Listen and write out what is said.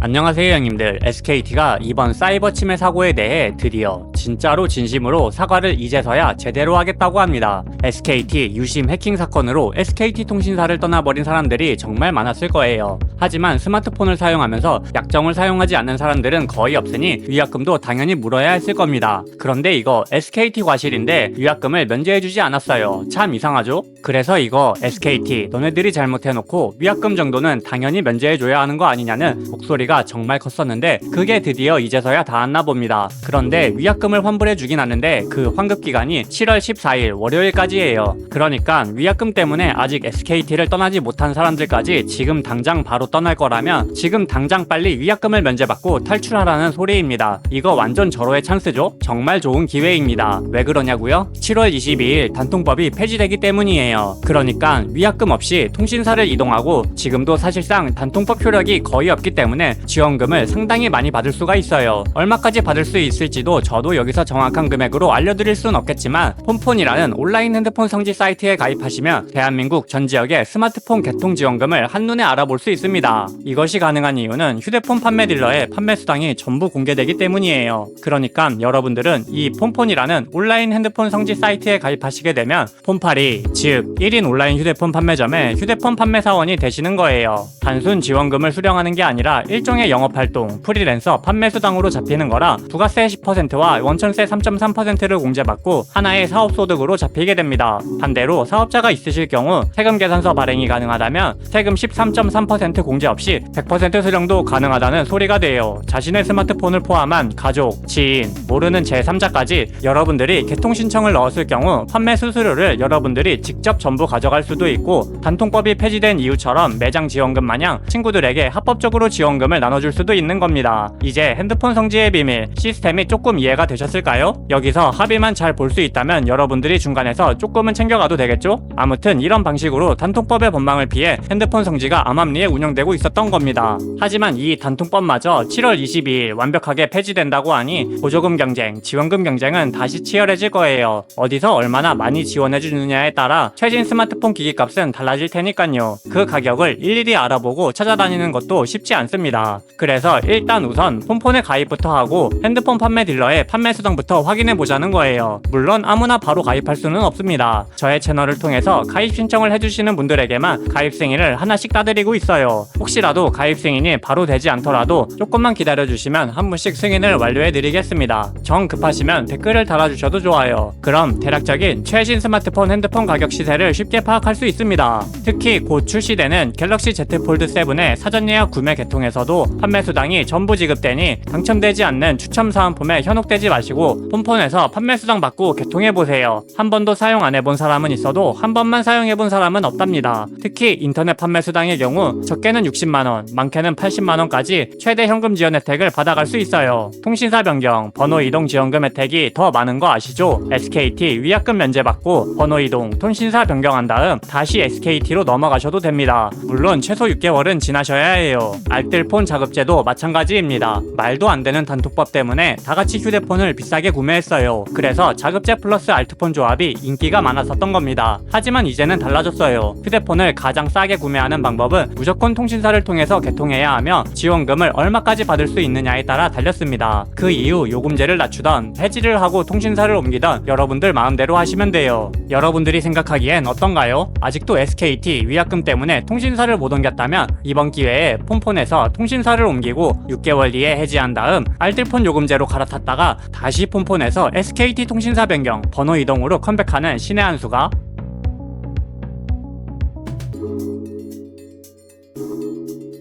안녕하세요 형님들. SKT가 이번 사이버 침해 사고에 대해 드디어 진짜로 진심으로 사과를 이제서야 제대로 하겠다고 합니다 SKT 유심 해킹 사건으로 SKT 통신사를 떠나버린 사람들이 정말 많았을 거예요 하지만 스마트폰을 사용하면서 약정을 사용하지 않는 사람들은 거의 없으니 위약금도 당연히 물어야 했을 겁니다 그런데 이거 SKT 과실인데 위약금을 면제해주지 않았어요 참 이상하죠? 그래서 이거 SKT 너네들이 잘못해놓고 위약금 정도는 당연히 면제해줘야 하는 거 아니냐는 목소리가 정말 컸었는데 그게 드디어 이제서야 닿았나 봅니다. 그런데 위약금 을 환불해 주긴 하는데 그 환급 기간이 7월 14일 월요일까지예요. 그러니까 위약금 때문에 아직 SKT를 떠나지 못한 사람들까지 지금 당장 바로 떠날 거라면 지금 당장 빨리 위약금을 면제받고 탈출하라는 소리입니다. 이거 완전 절호의 찬스죠? 정말 좋은 기회입니다. 왜 그러냐고요? 7월 22일 단통법이 폐지되기 때문이에요. 그러니까 위약금 없이 통신사를 이동하고 지금도 사실상 단통법 효력이 거의 없기 때문에 지원금을 상당히 많이 받을 수가 있어요. 얼마까지 받을 수 있을지도 저도 여기서 정확한 금액으로 알려드릴 순 없겠지만 폰폰이라는 온라인 핸드폰 성지 사이트에 가입하시면 대한민국 전 지역의 스마트폰 개통 지원금을 한눈에 알아볼 수 있습니다. 이것이 가능한 이유는 휴대폰 판매 딜러의 판매 수당이 전부 공개되기 때문이에요. 그러니까 여러분들은 이 폰폰이라는 온라인 핸드폰 성지 사이트에 가입하시게 되면 폰팔이 즉 1인 온라인 휴대폰 판매점의 휴대폰 판매 사원이 되시는 거예요. 단순 지원금을 수령하는 게 아니라 일종의 영업 활동, 프리랜서 판매 수당으로 잡히는 거라 부가세 10%와 원천세 3.3%를 공제받고 하나의 사업소득으로 잡히게 됩니다. 반대로 사업자가 있으실 경우 세금 계산서 발행이 가능하다면 세금 13.3% 공제 없이 100% 수령도 가능하다는 소리가 돼요. 자신의 스마트폰을 포함한 가족, 지인, 모르는 제3자까지 여러분들이 개통 신청을 넣었을 경우 판매 수수료를 여러분들이 직접 전부 가져갈 수도 있고 단통법이 폐지된 이후처럼 매장 지원금 마냥 친구들에게 합법적으로 지원금을 나눠줄 수도 있는 겁니다. 이제 핸드폰 성지의 비밀 시스템이 조금 이해가 되셨 을까요? 여기서 합의만 잘 볼 수 있다면 여러분들이 중간에서 조금은 챙겨가도 되겠죠? 아무튼 이런 방식으로 단통법의 법망을 피해 핸드폰 성지가 암암리에 운영되고 있었던 겁니다. 하지만 이 단통법마저 7월 22일 완벽하게 폐지된다고 하니 보조금 경쟁, 지원금 경쟁은 다시 치열해질 거예요. 어디서 얼마나 많이 지원해 주느냐에 따라 최신 스마트폰 기기 값은 달라질 테니까요. 그 가격을 일일이 알아보고 찾아다니는 것도 쉽지 않습니다. 그래서 일단 우선 폰폰에 가입부터 하고 핸드폰 판매 딜러의 판매 수당부터 확인해 보자는 거예요. 물론 아무나 바로 가입할 수는 없습니다. 저의 채널을 통해서 가입 신청을 해주시는 분들에게만 가입 승인을 하나씩 따드리고 있어요. 혹시라도 가입 승인이 바로 되지 않더라도 조금만 기다려 주시면 한 분씩 승인을 완료해 드리겠습니다. 정 급하시면 댓글을 달아주셔도 좋아요. 그럼 대략적인 최신 스마트폰 핸드폰 가격 시세를 쉽게 파악할 수 있습니다. 특히 곧 출시되는 갤럭시 Z 폴드 7의 사전 예약 구매 개통에서도 판매 수당이 전부 지급되니 당첨되지 않는 추첨 사은품에 현혹되지 마시고 폰폰에서 판매 수당 받고 개통해 보세요. 한 번도 사용 안 해본 사람은 있어도 한 번만 사용해 본 사람은 없답니다. 특히 인터넷 판매 수당의 경우 적게는 60만 원, 많게는 80만 원까지 최대 현금 지원 혜택을 받아갈 수 있어요. 통신사 변경, 번호 이동 지원금 혜택이 더 많은 거 아시죠? SKT 위약금 면제 받고 번호 이동, 통신사 변경한 다음 다시 SKT로 넘어가셔도 됩니다. 물론 최소 6개월은 지나셔야 해요. 알뜰폰 자급제도 마찬가지입니다. 말도 안 되는 단톡법 때문에 다 같이 휴대폰을 비싸게 구매했어요. 그래서 자급제 플러스 알트폰 조합이 인기가 많았었던 겁니다. 하지만 이제는 달라졌어요. 휴대폰을 가장 싸게 구매하는 방법은 무조건 통신사를 통해서 개통해야 하며 지원금을 얼마까지 받을 수 있느냐에 따라 달렸습니다. 그 이후 요금제를 낮추던 폐지를 하고 통신사를 옮기던 여러분들 마음대로 하시면 돼요. 여러분들이 생각하기엔 어떤가요? 아직도 SKT 위약금 때문에 통신사를 못 옮겼다면 이번 기회에 폰폰에서 통신사를 옮기고 6개월 뒤에 해지한 다음 알뜰폰 요금제로 갈아탔다가 다시 폰폰에서 SKT 통신사 변경 번호 이동으로 컴백하는 신의 한 수가